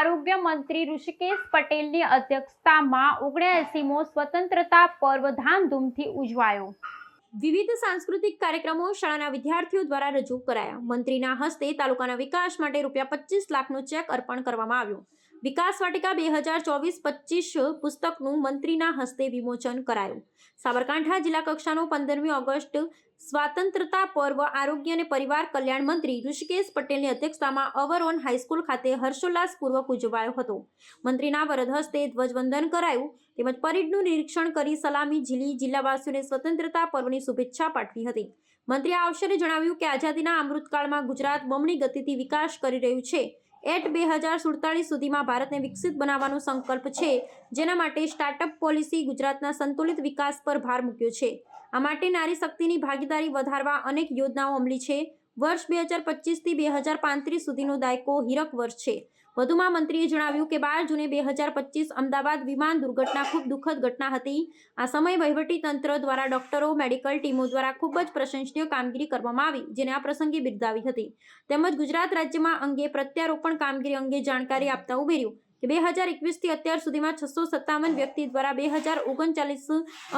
આરોગ્ય મંત્રી ઋષિકેશ પટેલની અધ્યક્ષતામાં ઓગણએસીમો સ્વતંત્રતા પર્વ ધામધૂમથી ઉજવાયો. વિવિધ સાંસ્કૃતિક કાર્યક્રમો શાળાના વિદ્યાર્થીઓ દ્વારા રજૂ કરાયા. મંત્રીના હસ્તે તાલુકાના વિકાસ માટે રૂપિયા પચીસ લાખનો ચેક અર્પણ કરવામાં આવ્યો. વિકાસ વાટિકા બે હજાર ચોવીસ પચીસ પુસ્તકનું મંત્રીના હસ્તે વિમોચન કરાયું. સાબરકાંઠા જિલ્લા કક્ષાનો પંદરમી ઓગસ્ટ સ્વાતંત્રતા પર્વ આરોગ્ય અને પરિવાર કલ્યાણ મંત્રી ઋષિકેશ પટેલની અધ્યક્ષતામાં અવર ઓન હાઈસ્કૂલ ખાતે હર્ષોલ્લાસપૂર્વક ઉજવાયો હતો. મંત્રીના વરદ હસ્તે ધ્વજવંદન કરાયું તેમજ પરેડનું નિરીક્ષણ કરી સલામી ઝીલી જિલ્લાવાસીઓને સ્વતંત્રતા પર્વની શુભેચ્છા પાઠવી હતી. મંત્રીએ આ અવસરે જણાવ્યું કે આઝાદીના અમૃતકાળમાં ગુજરાત બમણી ગતિથી વિકાસ કરી રહ્યું છે. એટ બે હજાર સુડતાલીસ સુધીમાં ભારતને વિકસિત બનાવવાનો સંકલ્પ છે, જેના માટે સ્ટાર્ટઅપ પોલિસી ગુજરાતના સંતુલિત વિકાસ પર ભાર મૂક્યો છે. આ માટે નારી શક્તિની ભાગીદારી વધારવા અનેક યોજનાઓ અમલી છે. વર્ષ બે હજાર પચીસથી બે હજાર પાંત્રીસ સુધીનો દાયકો હીરક વર્ષ છે. વધુમાં મંત્રીએ જણાવ્યું કે બાર જૂને બે હજાર પચીસ અમદાવાદ વિમાન દુર્ઘટના ખૂબ દુઃખદ ઘટના હતી. આ સમય વહીવટી તંત્ર દ્વારા ડોક્ટરો, મેડિકલ ટીમો દ્વારા ખૂબ જ પ્રશંસનીય કામગીરી કરવામાં આવી, જેને આ પ્રસંગે બિરદાવી હતી. તેમજ ગુજરાત રાજ્યમાં અંગે પ્રત્યારોપણ કામગીરી અંગે જાણકારી આપતા ઉમેર્યું કે બે હજાર એકવીસથી અત્યાર સુધીમાં છસો સત્તાવન વ્યક્તિ દ્વારા બે હજાર ઓગણચાલીસ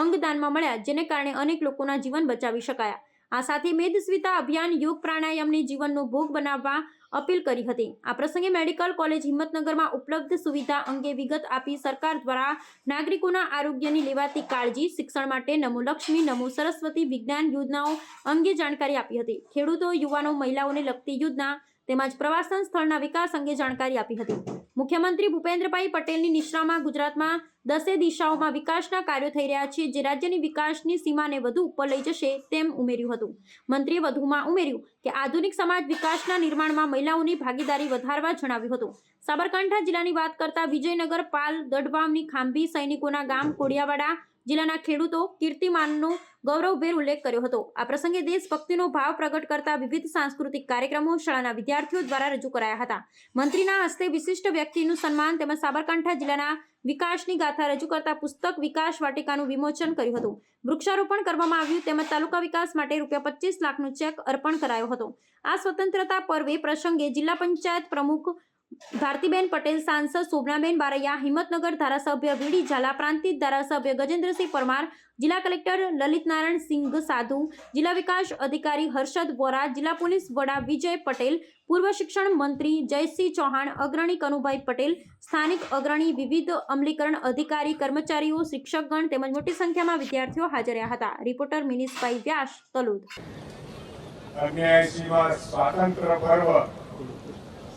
અંગદાનમાં મળ્યા, જેને કારણે અનેક લોકોના જીવન બચાવી શકાયા. આ સાથે મેદસ્વિતા અભિયાન યોગ પ્રાણાયામને જીવનનો ભોગ બનાવવા અપીલ કરી હતી. આ પ્રસંગે મેડિકલ કોલેજ હિંમતનગરમાં ઉપલબ્ધ સુવિધા અંગે વિગત આપી સરકાર દ્વારા નાગરિકોના આરોગ્યની લેવાતી કાળજી, શિક્ષણ માટે નમો લક્ષ્મી, નમો સરસ્વતી વિજ્ઞાન યોજનાઓ અંગે જાણકારી આપી હતી. ખેડૂતો, યુવાનો, મહિલાઓને લગતી યોજના તેમજ પ્રવાસન સ્થળના વિકાસ અંગે જાણકારી આપી હતી. મુખ્યમંત્રી ભૂપેન્દ્રભાઈ પટેલની નિશ્રામાં ગુજરાતમાં દસે દિશાઓમાં વિકાસના કાર્યો થઈ રહ્યા છે. જે રાજ્યની વિકાસની સીમાને વધુ ઉપર લઈ જશે તેમ ઉમેર્યું હતું. મંત્રીએ વધુમાં ઉમેર્યું કે આધુનિક સમાજ વિકાસના નિર્માણમાં મહિલાઓની ભાગીદારી વધારવા જણાવ્યું હતું. સાબરકાંઠા જિલ્લાની વાત કરતા વિજયનગર, પાલ દડવામની ખાંભી સૈનિકોના ગામ, કોડિયાવાડા જિલ્લાના ખેડૂતો કીર્તિમાનનો ગૌરવભેર ઉલ્લેખ કર્યો હતો. આ પ્રસંગે દેશભક્તિનો ભાવ પ્રગટ કરતા વિવિધ સાંસ્કૃતિક કાર્યક્રમો શાળાના વિદ્યાર્થીઓ દ્વારા રજૂ કરાયા હતા. મંત્રીના હસ્તે વિશિષ્ટ વ્યક્તિનું સન્માન તેમજ સાબરકાંઠા જિલ્લાના વિકાસની ગાથા રજૂ કરતા પુસ્તક વિકાસ વાટિકાનું વિમોચન કર્યું હતું. વૃક્ષારોપણ કરવામાં આવ્યું તેમજ તાલુકા વિકાસ માટે રૂપિયા પચીસ લાખનું ચેક અર્પણ કરાયો હતો. આ સ્વતંત્રતા પર્વે પ્રસંગે જિલ્લા પંચાયત પ્રમુખ ભારતીબેન પટેલ સાંસદ શોભનાબેન બારૈયા, હિંમતનગર ધારાસભ્ય વીડી ઝાલા પ્રાંતિક ધારાસભ્ય ગજેન્દ્રસિંહ પરમાર, જિલ્લા કલેક્ટર લલિત નારાયણ સિંઘ સાધુ, જિલ્લા વિકાસ અધિકારી હર્ષદ વોરા, જિલ્લા પોલીસ વડા વિજય પટેલ, પૂર્વ શિક્ષણ મંત્રી જયસિંહ ચૌહાણ, અગ્રણી કનુભાઈ પટેલ, સ્થાનિક અગ્રણી વિવિધ અમલીકરણ અધિકારી, કર્મચારીઓ, શિક્ષકગણ તેમજ મોટી સંખ્યામાં વિદ્યાર્થીઓ હાજર રહ્યા હતા. રિપોર્ટર મિનિષભાઈ વ્યાસ, તલુદ.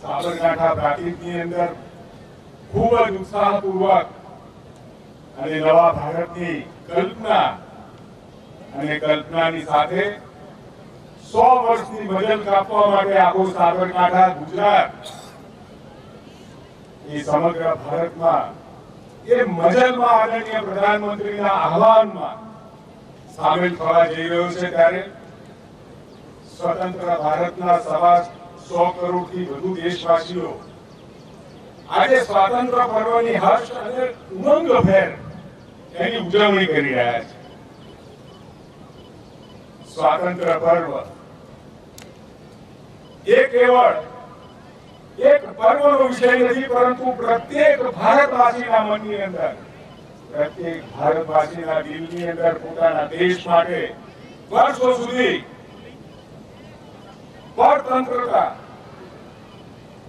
સાબરકાંઠા પ્રાંતિજની અંદર ખૂબ જ ઉત્સાહપૂર્વક અને નવા ભારતની કલ્પના અને કલ્પનાની સાથે સો વર્ષની મજલ કાપવા માટે આખો સાબરકાંઠા, ગુજરાત એ સમગ્ર ભારતમાં એ મજલમાં આદરણીય પ્રધાનમંત્રીના આહવાનમાં સામેલ થવા જઈ રહ્યો છે ત્યારે સ્વતંત્ર ભારતના સવા સો કરોડથી વધુ દેશવાસીઓ. આજે સ્વાતંત્ર પર્વની હર્ષ અને ઉમંગભેર એની ઉજવણી કરી રહ્યા છે. સ્વાતંત્ર પર્વ. એ કેવળ એક પર્વનો વિષય નથી, પરંતુ પ્રત્યેક ભારતવાસીના મનની અંદર, પ્રત્યેક ભારતવાસીના દિલની અંદર પોતાના દેશ માટે વર્ષો સુધી પરતંત્રતા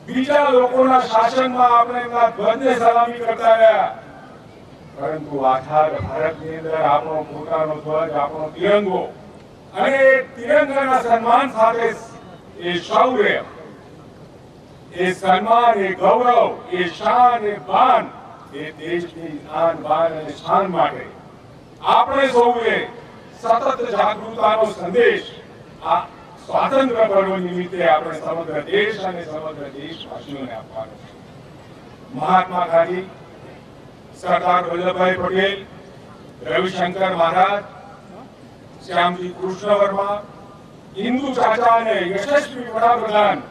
બીજા લોકોના શાસનમાં આપણે એમના ધ્વજને સલામી કરતા રહ્યા. પરંતુ આખા ભારતની અંદર આપણો પોતાનો ધ્વજ, આપણો તિરંગો અને એ તિરંગાના સન્માન સાથે એ શૌર્ય, એ સન્માન, એ ગૌરવ, એ શાન, એ બાન એ દેશની આન બાન અને શાન માટે આપણે સૌએ સતત જાગૃતતાનો સંદેશ આ સ્વાતંત્ર્ય પર્વ નિમિત્તે આપણે સમગ્ર દેશ અને સમગ્ર દેશવાસીઓને આપવાનો છે મહાત્મા ગાંધી સરદાર વલ્લભભાઈ પટેલ રવિશંકર મહારાજ શ્યામજી કૃષ્ણ વર્મા હિન્દુ ચાચા અને યશસ્વી વડાપ્રધાન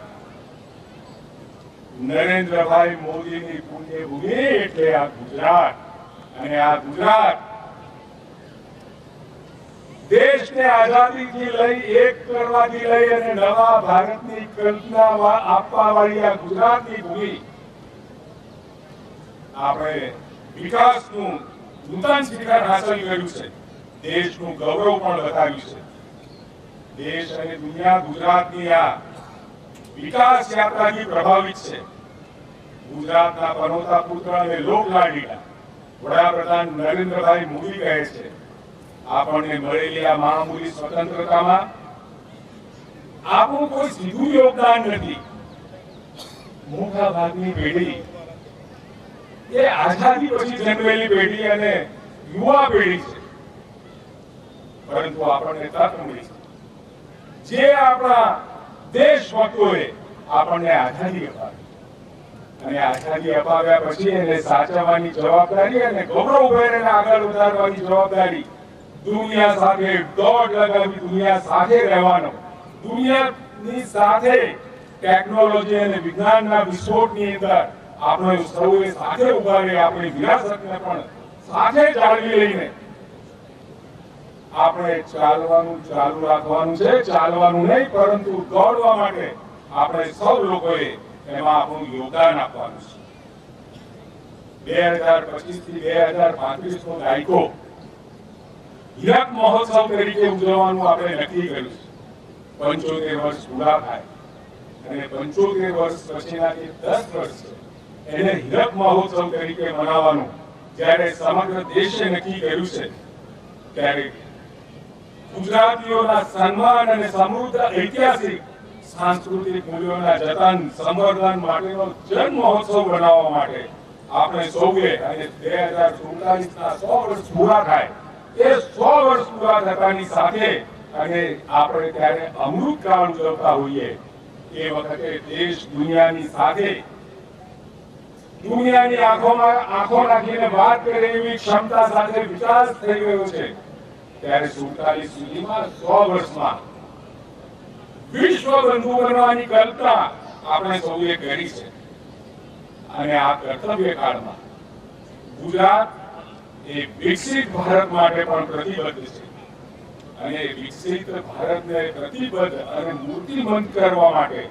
નરેન્દ્રભાઈ મોદીની પુણ્યભૂમિ એટલે આ ગુજરાત અને આ ગુજરાત દેશને આઝાદીથી લઈ એક કરવાથી લઈ અને નવા ભારતની કલ્પના આપવા વાળી આ ગુજરાતની ભૂમિ. આપણે વિકાસનું નૂતન શિખર હાંસલ કર્યું છે. દેશનું ગૌરવ પણ વધાર્યું છે. દેશ અને દુનિયા ગુજરાતની આ વિકાસ યાત્રાથી પ્રભાવિત છે. ગુજરાતના પનોતા પુત્ર અને લોકલાડીલા વડાપ્રધાન નરેન્દ્રભાઈ મોદી કહે છે આપણને મળેલી આ મામૂલી સ્વતંત્રતામાં આપણું કોઈ સીધું યોગદાન નથી. મોટા ભાગની પેઢી એ આઝાદી પછી જન્મેલી પેઢી અને યુવા પેઢી છે. પરંતુ આપણને તક મળી છે. જે આપણા દેશ ભક્તોએ આપણને આઝાદી અપાવી. અને આઝાદી અપાવ્યા પછી એને સાચવવાની જવાબદારી અને ગૌરવ આગળ વધારવાની જવાબદારી દુનિયા સાથે દોડ લગાવી દુનિયા સાથે રહેવાનો. દુનિયાની સાથે ટેકનોલોજી અને વિજ્ઞાનના વિસ્ફોટની અંદર આપણે સૌએ સાથે ઊભા રહી આપણી વિરાસતને પણ સાથે જાળવી લઈને. આપણે ચાલવાનું ચાલુ રાખવાનું છે, ચાલવાનું નહીં, પરંતુ દોડવા માટે આપણે સૌ લોકોએ એમાં આપણું યોગદાન આપવાનું છે. બે હજાર પચીસથી બે હજાર પાંત્રીસ નો દાયકો હીરક મહોત્સવ તરીકે ઉજવવાનું આપણે નક્કી કર્યું પંચોતેર વર્ષ પૂરા થાય અને પંચોતેર વર્ષ પછીના જે દસ વર્ષ એને હીરક મહોત્સવ તરીકે મનાવવાનું જ્યારે સમગ્ર દેશે નક્કી કર્યું છે, ત્યારે ગુજરાતીઓના સન્માન અને સમૃદ્ધ ઐતિહાસિક સાંસ્કૃતિક મૂલ્યોના જતન, સંવર્ધન માટેનો જન મહોત્સવ બનાવવા માટે આપણે સૌએ અને બે હજાર સુડતાલીસના સો વર્ષ પૂરા થાય એ સો વર્ષ પૂરા થતાની સાથે અને આપણે ત્યારે અમૃતકાળ ઉજવતા હોઈએ. એ વખતે દેશ દુનિયાની સાથે દુનિયાની આંખોમાં આંખો નાખીને વાત કરે એવી ક્ષમતા સાથે વિકાસ થઈ ગયો છે. ત્યારે સુડતાલીસ સુધીમાં સો વર્ષમાં વિશ્વ બંધુ બનવાની કલ્પના આપણે સૌએ કરી છે. અને આ કર્તવ્ય કાળમાં ગુજરાત એ વિકસિત ભારત માટે પણ પ્રતિબદ્ધ છે. અને વિકસિત ભારતને પ્રતિબદ્ધ અને મૂર્તિમંત કરવા માટે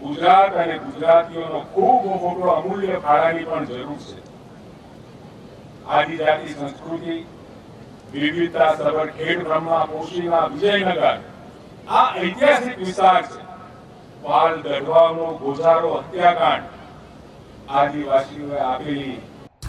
ગુજરાત અને ગુજરાતીઓનો ખૂબ મોટો અમૂલ્ય ફાળાની પણ જરૂર છે. આદિજાતિ સંસ્કૃતિ, વિવિધતા સબર ખેડ બ્રહ્મા કોશીના વિજયનગર, આ ઐતિહાસિક વિસ્તાર છે. પાલ દઢવાનો ગોઝારો હત્યાકાંડ આદિવાસીઓએ આપેલી